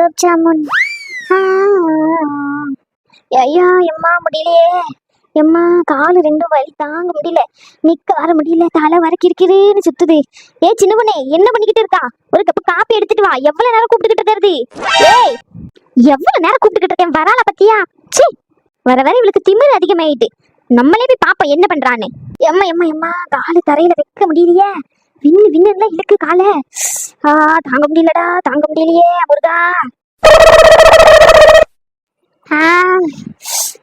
குலோப் ஜாமுன் ஐயா எம்மா முடியலையே. எம்மா காலு ரெண்டும் வலி தாங்க முடியல. நிக்க வர முடியல. தலை வர கிறுக்கிறுன்னு சுத்துது. ஏ சின்ன பொண்ணே என்ன பண்ணிக்கிட்டு இருக்கா? ஒரு கப்பு காப்பி எடுத்துட்டு வா. எவ்வளவு நேரம் கூப்பிட்டுக்கிட்டு இருக்கிறது? ஏய் எவ்வளவு நேரம் கூப்பிட்டுக்கிட்டு இருக்கேன்? வரால பத்தியா? ச்சீ. வர வர இவளுக்கு திமிர் அதிகமாயிட்டு. நம்மளே போய் பாப்போம் என்ன பண்றான்னு. எம்மா எம்மா எம்மா காலு தரையில வைக்க முடியலையே. விண்ணு விண்ணுல இழுக்கு கால. ஆ தாங்க முடியலடா தாங்க முடியலையே முருகா. ஆ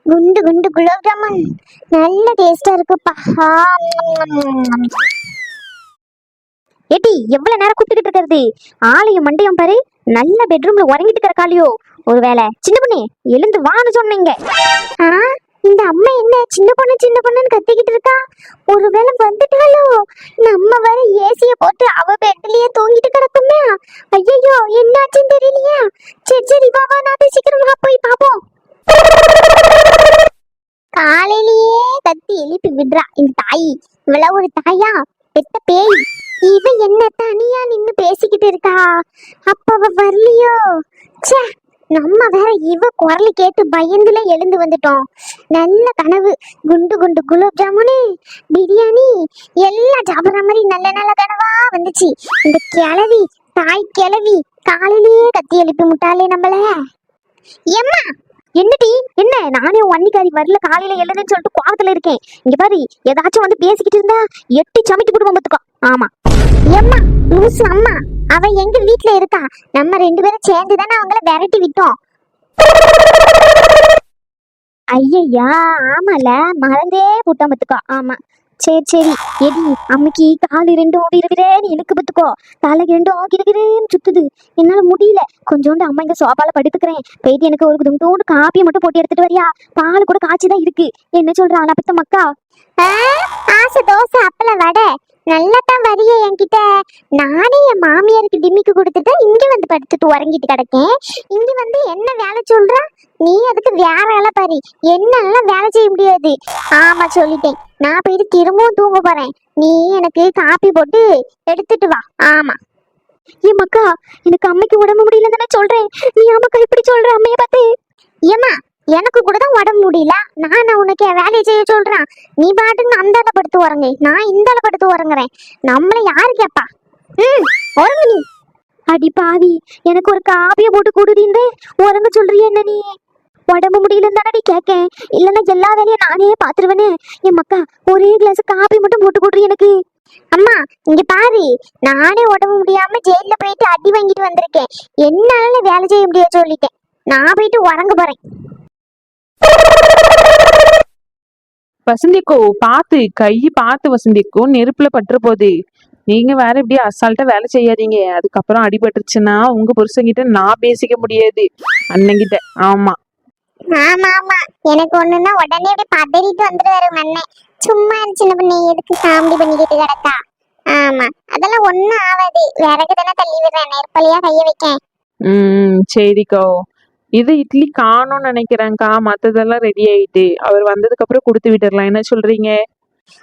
குண்டு குண்டு குலோப் ஜாமுன். நல்ல டேஸ்டா இருக்குப்பா. ஏட்டி எவ்வளவு நேரம் கூப்பிட்டுக்கிட்டு இருக்கிறது? ஆலயம் மண்டையம் பாரு நல்ல பெட்ரூம்ல உறங்கிட்டு கிடக்காளியோ. ஒருவேளை சின்ன பொண்ணு எழுந்து வான்னு சொன்னீங்க. இந்த அம்மா என்ன சின்ன பொண்ணு சின்ன பொண்ணுன்னு கத்திக்கிட்டு இருக்கா? ஒருவேளை வந்துட்டாலோ நம்ம வர ஏசிய போட்டு அவ பெட்லயே தூங்கிட்டு கிடக்குமே. ஐயோ என்னாச்சுன்னு தெரியலையா. சரி சரி வா வா நான் சீக்கிரமா போய் பாப்போம். காலையிலேயே கத்தி எழுப்பி விடுறா. இந்த தாய் இவ்வளவு ஒரு தாயா? பெத்த பேய். இவ என்ன தனியா நின்னு பேசிக்கிட்டு இருக்கா? அப்ப அவ வரலையோ? சே நம்ம வேற இவ குரல் கேட்டு பயந்துல எழுந்து வந்துட்டோம். நல்ல கனவு. குண்டு குண்டு குலோப் ஜாமுனு பிரியாணி எல்லாம் சாப்பிடுற மாதிரி நல்ல நல்ல கனவா வந்துச்சு. இந்த கிளவி தாய் கிளவி காலையிலேயே கத்தி எழுப்பி முட்டாளே நம்மள. எம்மா என்னடி? என்ன? நானே உன் அன்னிக்காரி வரல காலையில எழுதுன்னு சொல்லிட்டு கோவத்துல இருக்கேன். இங்க பாரு ஏதாச்சும் வந்து பேசிக்கிட்டு இருந்தா எட்டி சமைக்க போடுவோம் பார்த்துக்கோ ஆமா. எம்மா லூசு அம்மா. அவ எங்க வீட்ல இருக்கா? நம்ம ரெண்டு பேரும் சேர்ந்து தானே அவங்கள விரட்டி விட்டோம். ஐயையா ஆமால. மறந்தே போட்டோம் பத்துக்கோ ஆமா. சரி சரி. எடி அம்மைக்கு காலு ரெண்டும் விறுவிறேன்னு இழுக்கு பத்துக்கோ தலை ரெண்டும் கிடுகிடுன்னு சுத்துது. என்னால முடியல. கொஞ்சோண்டு அம்மா இங்க சோபால படுத்துக்கிறேன். போயிட்டு எனக்கு ஒரு துண்டோண்டு காப்பியை மட்டும் போட்டு எடுத்துட்டு வரியா? பால் கூட காய்ச்சி தான் இருக்கு. என்ன சொல்ற அலப்பத்த மக்கா ஆசை தோசை அப்பள வடை. நல்லா தான் வரிய என்கிட்ட நானே என் மாமியாருக்கு டிம்மிக்கு கொடுத்துட்டு இங்க வந்து படுத்துட்டு உறங்கிட்டு கிடக்கேன். இங்க வந்து என்ன வேலை சொல்றா? நீ அதுக்கு வேற வேலை பாரு. என்னெல்லாம் வேலை செய்ய முடியாது. ஆமா சொல்லிட்டேன். நான் போயிட்டு திரும்பவும் தூங்க போறேன். நீ எனக்கு காப்பி போட்டு எடுத்துட்டு வா. ஆமா. ஏ மக்கா எனக்கு அம்மைக்கு உடம்பு முடியல தானே சொல்றேன். நீ அம்மாக்கா இப்படி சொல்ற அம்மைய பார்த்து? ஏமா எனக்கு கூட தான் உடம்பு முடியல. நான் உனக்கு என் வேலையை செய்ய சொல்றேன். நீ பாட்டுக்கு அந்த ஆளை படுத்து உறங்கு. நான் இந்த ஆளை படுத்து உறங்குறேன். நம்மள யாரு கேப்பா? ம் உறங்கு நீ. அடி பாவி எனக்கு ஒரு காப்பியை போட்டு கொடுடின்னு உறங்க சொல்றிய என்ன நீ? உடம்பு முடியலன்னு தானடி கேட்கேன் இல்லைன்னா எல்லா வேலையும் நானே பார்த்துருவேனே என் மக்கா ஒரே கிளாஸ் காப்பி மட்டும் போட்டு கொடுறி எனக்கு. அம்மா இங்க பாரு. நானே உடம்பு முடியாம ஜெயில போயிட்டு அடி வாங்கிட்டு வந்திருக்கேன். என்னால வேலை செய்ய முடியாது சொல்லிட்டேன். நான் போயிட்டு உறங்க போறேன். வசந்திக்கோ பார்த்து கை பார்த்து வசந்திக்கோ நெருப்புல பட்டுற போகுது நீங்க வேற இப்படி அசால்ட்டா வேலை செய்யாதீங்க. அதுக்கப்புறம் அடிபட்டுருச்சுன்னா உங்க புருஷன்கிட்ட நான் பேசிக்க முடியாது. அண்ணங்கிட்ட ஆமா. ஆமா ஆமா. எனக்கு ஒண்ணுன்னா உடனே அப்படியே பதறிட்டு வந்துருவாரு அண்ணன் சும்மா சின்ன பண்ணி எதுக்கு காமெடி பண்ணிக்கிட்டு கிடக்கா? ஆமா. அதெல்லாம் ஒண்ணும் ஆகாது. விறகு தானே தள்ளி விடுறேன். நெருப்பலியா கைய வைக்கேன். ம். சரிக்கோ. இது இட்லி காணும்னு நினைக்கிறேன்க்கா மத்ததெல்லாம் ரெடி ஆயிட்டு. அவர் வந்ததுக்கு அப்புறம் கொடுத்து விட்டுறலாம். என்ன சொல்றீங்க?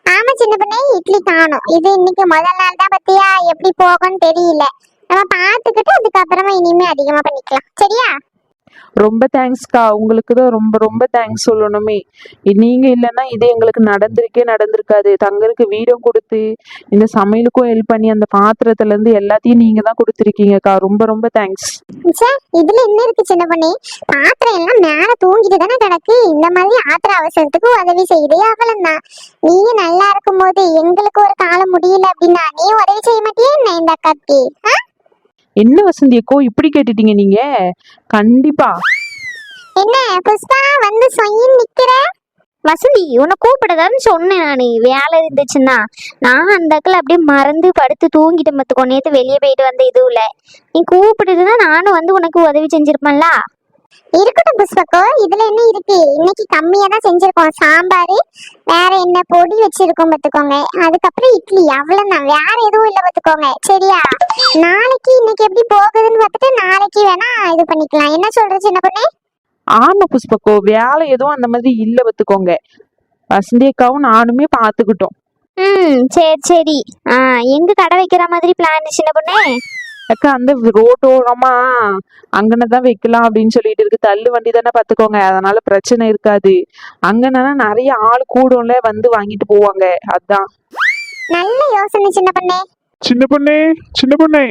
ஆமா சின்ன பண்ணே இட்லி காணும். இது இன்னைக்கு முதல் நாள் தான் பத்தியா? எப்படி போகும்னு தெரியல. நம்ம பாத்துக்கிட்டு அதுக்கப்புறமா இனிமே அதிகமா பண்ணிக்கலாம். சரியா? ரொம்ப தேங்க்ஸ்க்கா உங்களுக்கு தான் ரொம்ப ரொம்ப தேங்க்ஸ் சொல்லணுமே. நீங்க இல்லைன்னா இது எங்களுக்கு நடந்திருக்கே நடந்திருக்காது. தங்கருக்கு வீடும் கொடுத்து இந்த சமையலுக்கும் ஹெல்ப் பண்ணி அந்த பாத்திரத்துல இருந்து எல்லாத்தையும் நீங்க தான் கொடுத்துருக்கீங்கக்கா. ரொம்ப ரொம்ப தேங்க்ஸ் இதுல என்ன இருக்கு சின்ன பண்ணி? பாத்திரம் எல்லாம் மேல தூங்கிட்டு தானே கிடக்கு. இந்த மாதிரி ஆத்திர அவசரத்துக்கு உதவி செய்யுதே அவ்வளவுதான் நீயும் நல்லா இருக்கும் போது எங்களுக்கு ஒரு காலம் முடியல அப்படின்னா நீ உதவி செய்ய மாட்டியே என்ன இந்த அக்காக்கு? என்ன வசந்தி அக்கோ இப்படி கேட்டுட்டீங்க நீங்க? கண்டிப்பா. என்ன புஷ்பா வந்து சொயின் நிக்கிற? வசந்தி உன்னை கூப்பிடுதான்னு சொன்னேன் நான். வேலை இருந்துச்சுன்னா. நான் அந்த அக்கில் அப்படியே மறந்து படுத்து தூங்கிட்டு மத்துக்கோ நேற்று வெளியே போயிட்டு வந்த இதுவுல. நீ கூப்பிடுதுன்னா நானும் வந்து உனக்கு உதவி செஞ்சிருப்பேன்ல. இருக்கட்டும் புஷ்பக்கோ இதுல என்ன இருக்கு? இன்னைக்கு கம்மியா தான் செஞ்சிருக்கோம். சாம்பார் வேற என்ன பொடி வச்சிருக்கோம் பார்த்துக்கோங்க. அதுக்கப்புறம் இட்லி அவ்வளவுதான். வேற எதுவும் பாத்துக்கோங்க சரியா? நாளைக்கு இன்னைக்கு எப்படி போகுதுன்னு பார்த்துட்டு நாளைக்கு வேணா இது பண்ணிக்கலாம். என்ன சொல்ற சின்ன பொண்ணு? ஆமா புஷ்பக்கோ வேலை எதுவும் அந்த மாதிரி இல்ல பத்துக்கோங்க வசந்தி அக்காவும் நானுமே பாத்துக்கிட்டோம் ம் சரி சரி. ஆ எங்க கடை வைக்கிற மாதிரி பிளான் சின்ன பொண்ணு? அக்கா அந்த ரோட்டோரமா அங்கன தான் வைக்கலாம் அப்படின்னு சொல்லிட்டு இருக்கு. தள்ளு வண்டி தானே பாத்துக்கோங்க அதனால பிரச்சனை இருக்காது. அங்கனா நிறைய ஆள் கூடும்ல வந்து வாங்கிட்டு போவாங்க. அதான். நல்ல யோசனை சின்ன பண்ணே. சின்ன பொண்ணே சின்ன பொண்ணே.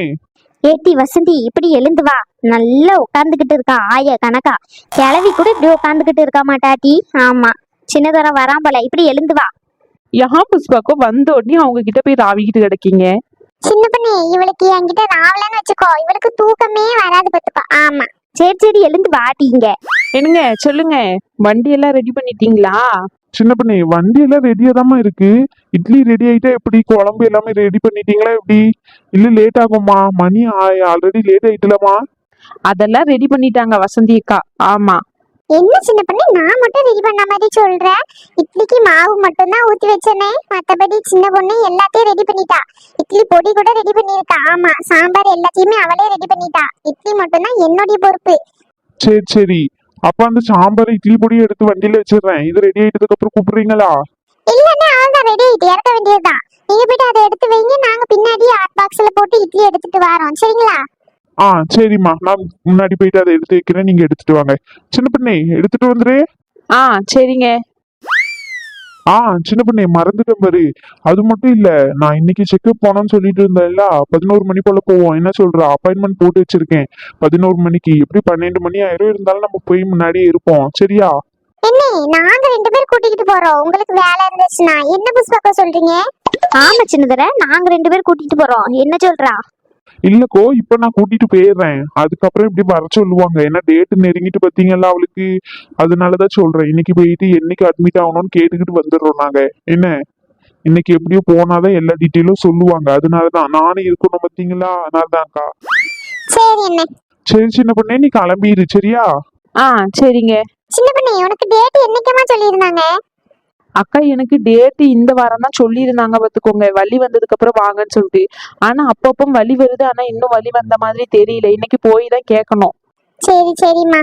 ஏட்டி வசந்தி இப்படி எழுந்து வா. நல்லா உட்காந்துக்கிட்டு இருக்கா ஆய கணக்கா. கிளவி கூட இப்படி உட்காந்துக்கிட்டு இருக்கா மாட்டாட்டி ஆமா. சின்னதோர வரான் போல. இப்படி எழுந்து வா. யா புஷ்பாக்கோ வந்த உடனே அவங்க கிட்ட போய் ராவிக்கிட்டு கிடைக்கீங்க? சின்ன பண்ணி இவளுக்கு என்கிட்ட ராவலன்னு வச்சுக்கோ. இவளுக்கு தூக்கமே வராது பத்துக்கோ ஆமா. சரி சரி எழுந்து வாட்டிங்க என்னங்க சொல்லுங்க. வண்டி எல்லாம் ரெடி பண்ணிட்டீங்களா? சின்ன பொண்ணே வண்டி எல்லாம் ரெடியா தாம்மா இருக்கு. இட்லி ரெடி ஆயிட்டா எப்படி? குழம்பு எல்லாமே ரெடி பண்ணிட்டீங்களா எப்படி? இல்ல லேட் ஆகுமா மணி ஆல்ரெடி லேட் ஆயிட்டுலமா அதெல்லாம் ரெடி பண்ணிட்டாங்க வசந்தி அக்கா. ஆமா. என்ன சின்ன பண்ணி நான் மட்டும் ரெடி பண்ண மாதிரி சொல்றேன் இட்லிக்கு மாவு மட்டும் தான் ஊத்தி வச்சனே. மத்தபடி சின்ன பொண்ணு எல்லாத்தையும் ரெடி பண்ணிட்டா. இட்லி பொடி கூட ரெடி பண்ணிருக்கா ஆமா சாம்பார் எல்லாத்தையுமே அவளே ரெடி பண்ணிட்டா. இட்லி மட்டும் தான் என்னுடைய பொறுப்பு. சரி சரி. அப்ப அந்த சாம்பார் இட்லி பொடி எடுத்து வண்டியில வச்சிடுறேன். இது ரெடி ஆயிட்டதுக்கு அப்புறம் கூப்பிடுறீங்களா? இல்லன்னா அவள்தான் ரெடி ஆயிட்டு இறக்க வேண்டியதுதான். நீங்க போயிட்டு அதை எடுத்து வைங்க. நாங்க பின்னாடி ஹாட் பாக்ஸ்ல போட்டு இட்லி எடுத்துட்டு வரோம். சரிங்களா? ஆ சரிம்மா. நான் முன்னாடி போயிட்டு அதை எடுத்து வைக்கிறேன். நீங்க எடுத்துட்டு வாங்க. சின்ன பொண்ணே எடுத்துட்டு வந்துரு. ஆ சரிங்க. ஆ சின்ன பொண்ணே மறந்துட்டேன் பாரு. அது மட்டும் இல்ல நான் இன்னைக்கு செக்அப் போனோம்னு சொல்லிட்டு இருந்தேன்ல பதினோரு மணி போல போவோம். என்ன சொல்ற? அப்பாயின்மெண்ட் போட்டு வச்சிருக்கேன். பதினோரு மணிக்கு. எப்படி பன்னெண்டு மணி ஆயிரம்? இருந்தாலும் நம்ம போய் முன்னாடியே இருப்போம். சரியா? என்ன நாங்க ரெண்டு பேர் கூட்டிட்டு போறோம். உங்களுக்கு வேலை இருந்துச்சுன்னா என்ன புஷ்பாக்க சொல்றீங்க? ஆமா சின்னதர. நாங்க ரெண்டு பேர் கூட்டிட்டு போறோம். என்ன சொல்றா? இல்லக்கோ இப்ப நான் கூட்டிட்டு போயிடுறேன். அதுக்கப்புறம் இப்படி வர சொல்லுவாங்க. ஏன்னா டேட் நெருங்கிட்டு பாத்தீங்கல்ல அவளுக்கு? அதனாலதான் சொல்றேன். இன்னைக்கு போயிட்டு என்னைக்கு அட்மிட் ஆகணும்னு கேட்டுக்கிட்டு வந்துடுறோம் நாங்க. என்ன? இன்னைக்கு எப்படியோ போனாதான் எல்லா டீட்டெயிலும் சொல்லுவாங்க. அதனாலதான் நானும் இருக்கணும் பாத்தீங்களா? அதனாலதான்க்கா சரி சின்ன பொண்ணே நீ கிளம்பிடு சரியா? ஆ சரிங்க. சின்ன பண்ணி உனக்கு டேட் என்னைக்கமா சொல்லியிருந்தாங்க? அக்கா எனக்கு டேட்டு இந்த வாரம் தான் சொல்லியிருந்தாங்க பார்த்துக்கோங்க. வலி வந்ததுக்கு அப்புறம் வாங்கன்னு சொல்லிட்டு. ஆனா அப்பப்போ வலி வருது. ஆனா இன்னும் வலி வந்த மாதிரி தெரியல. இன்னைக்கு போய் தான் கேட்கணும். சரி சரிம்மா.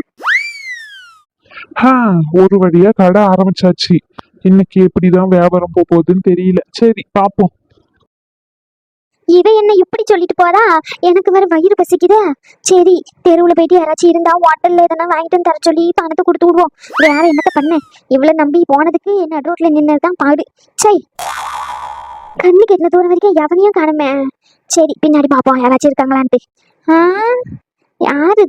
ஒரு வழியா கடை ஆரம்பிச்சாச்சு. இன்னைக்கு எப்படிதான் வியாபாரம் போக போகுதுன்னு தெரியல. சரி பாப்போம். இவ என்ன இப்படி சொல்லிட்டு போறா? எனக்கு வேற வயிறு பசிக்குதே. சரி தெருவுல போயிட்டு யாராச்சும் இருந்தா ஹோட்டல்ல எதனா வாங்கிட்டு வந்து தர சொல்லி பணத்தை கொடுத்து விடுவோம். வேற என்னத்த பண்ண? இவ்வளவு நம்பி போனதுக்கு என்ன ரோட்ல நின்னதுதான் பாடு. சை. கண்ணுக்கு கெட்டின தூரம் வரைக்கும் எவனையும் காணுமே. சரி பின்னாடி பாப்போம். யாராச்சும் இருக்காங்களான்ட்டு. ஆ? யாரு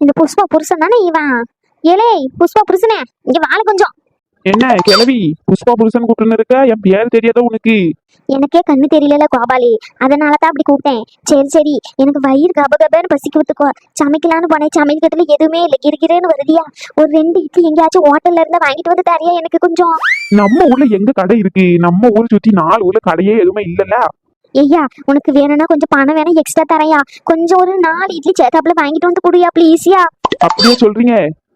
இந்த புஷ்பா புருஷன் தானே இவன்? ஏலே புஷ்பா புருஷனே இங்க வாழ கொஞ்சம். என்ன கிளவி புஷ்பா புருஷன் கூப்பிட்டு இருக்க? என் பேர் தெரியாத உனக்கு? எனக்கே கண்ணு தெரியல கோபாலி. அதனால தான் அப்படி கூப்பிட்டேன். சரி சரி. எனக்கு வயிறு கப கபன்னு பசிக்கு விட்டுக்கோ சமைக்கலான்னு போனேன். சமையல் கட்டுல எதுவுமே இல்லை. கிறுகிறுன்னு வருதியா? ஒரு ரெண்டு இட்லி எங்கேயாச்சும் ஹோட்டல்ல இருந்து வாங்கிட்டு வந்து தரியா எனக்கு கொஞ்சம். நம்ம ஊர்ல எங்க கடை இருக்கு? நம்ம ஊர் சுத்தி நாலு ஊர்ல கடையே எதுவுமே இல்லல்ல. ஐயா உனக்கு வேணும்னா கொஞ்சம் பணம் வேணா எக்ஸ்ட்ரா தரையா கொஞ்சம் ஒரு நாலு இட்லி சேத்தாப்புல வாங்கிட்டு வந்து குடியா ப்ளீஸ்யா அப்படியே சொல்றீங்க.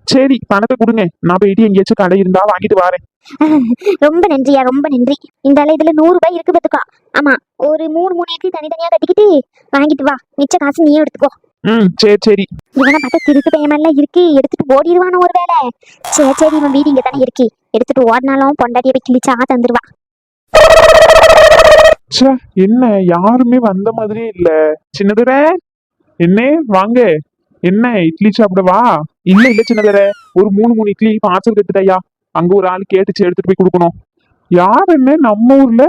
சரி பணத்தை கொடுங்க. நான் போயிட்டு எங்கேயாச்சும் கடை இருந்தா வாங்கிட்டு வரேன். ரொம்ப நன்றியா ரொம்ப நன்றி. இந்த இதுல நூறு ரூபாய் இருக்கு பாத்துக்கோ ஆமா ஒரு மூணு மூணு இட்லி தனித்தனியா கட்டிக்கிட்டு வாங்கிட்டு வா. மிச்ச காசு நீயே எடுத்துக்கோ. ம் சரி சரி. இவனை பார்த்தா திருட்டு பையமெல்லாம் இருக்கு. எடுத்துட்டு ஓடிடுவானோ ஒரு வேலை சரி சரி இவன் வீடு இங்க தானே இருக்கு. எடுத்துட்டு ஓடினாலும் பொண்டாட்டியை போய் கிழிச்சா தந்துருவா. என்ன? யாருமே வந்த மாதிரியே இல்ல. சின்னதுரை. என்ன? வாங்க. என்ன இட்லி சாப்பிடவா? இல்ல இல்ல சின்னதுரை ஒரு மூணு மூணு இட்லி பார்சல் கட்டுதையா அங்க ஒரு ஆள் கேட்டுச்சு எடுத்துட்டு போய் கொடுக்கணும். யார் என்ன? நம்ம ஊர்ல.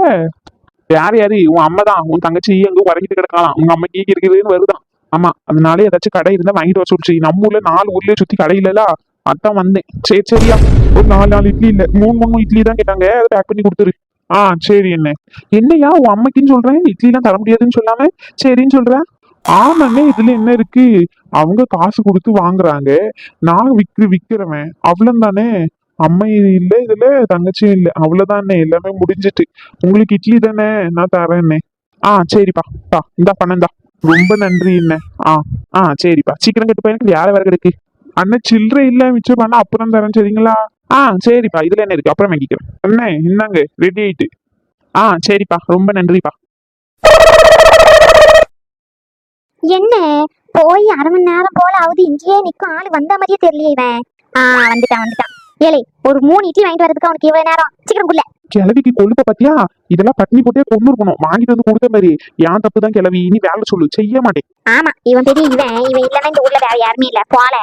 யார் யாரு? உன் அம்மா தான். உன் தங்கச்சி அங்க உறங்கிட்டு கிடக்கலாம் உங்க அம்மா கீக்கு இருக்குதுன்னு வருதான் ஆமா. அதனால ஏதாச்சும் கடை இருந்தா வாங்கிட்டு வர சொல்லிச்சு. நம்ம ஊர்ல நாலு ஊர்லயே சுத்தி கடை இல்லல. அதான் வந்தேன். சரி சரியா. ஒரு நாலு நாலு இட்லி இல்ல. மூணு மூணு இட்லி தான் கேட்டாங்க. அதை பேக் பண்ணி கொடுத்துரு. ஆ சரி என்ன? என்னையா உன் அம்மைக்குன்னு சொல்றேன். இட்லி எல்லாம் தர முடியாதுன்னு சொல்லாம. சரின்னு சொல்றேன். ஆமாண்ணே இதுல என்ன இருக்கு? அவங்க காசு கொடுத்து வாங்குறாங்க. நான் விக்கு விக்கிறவன். அவ்வளவு தானே அம்மை இல்ல இதுல தங்கச்சியும் இல்ல. அவ்வளவுதானே? எல்லாமே முடிஞ்சிட்டு. உங்களுக்கு இட்லி தானே? நான் தரேன்னே. ஆ சரிப்பா. பா இந்தா பணம் ரொம்ப நன்றி என்ன ஆ ஆ சரிப்பா. சீக்கிரம் கட்டு போயிருக்கு யார வேற கிடக்கு. அண்ணன் சில்லறை இல்ல மிச்சம் பண்ணா அப்புறம் தரேன் சரிங்களா ஆ சரிப்பா. இதுல என்ன இருக்கு? அப்புறம் வாங்கிக்கிறேன். அண்ணே இந்தாங்க. ரெடி ஆயிட்டு. ஆ சரிப்பா. ரொம்ப நன்றிப்பா. என்ன? போய் அரை மணி நேரம் போல ஆகுது. இங்கேயே நிக்கும் ஆளு வந்த மாதிரியே தெரியலையே இவன். ஆ வந்துட்டான் வந்துட்டான். ஏலே ஒரு மூணு இட்லி வாங்கிட்டு வரதுக்கு அவனுக்கு இவ்வளவு நேரம் சீக்கிரம் குள்ள கிளவிக்கு கொழுப்ப பத்தியா? இதெல்லாம் பட்னி போட்டே கொண்டு இருக்கணும் வாங்கிட்டு வந்து கொடுத்த மாதிரி. ஏன் தப்பு தான் கிளவி இனி வேலை சொல்லு. செய்ய மாட்டேன். ஆமா இவன் பெரிய இவன். இவன் இல்லைன்னா இந்த ஊர்ல வேற யாருமே இல்ல. போல.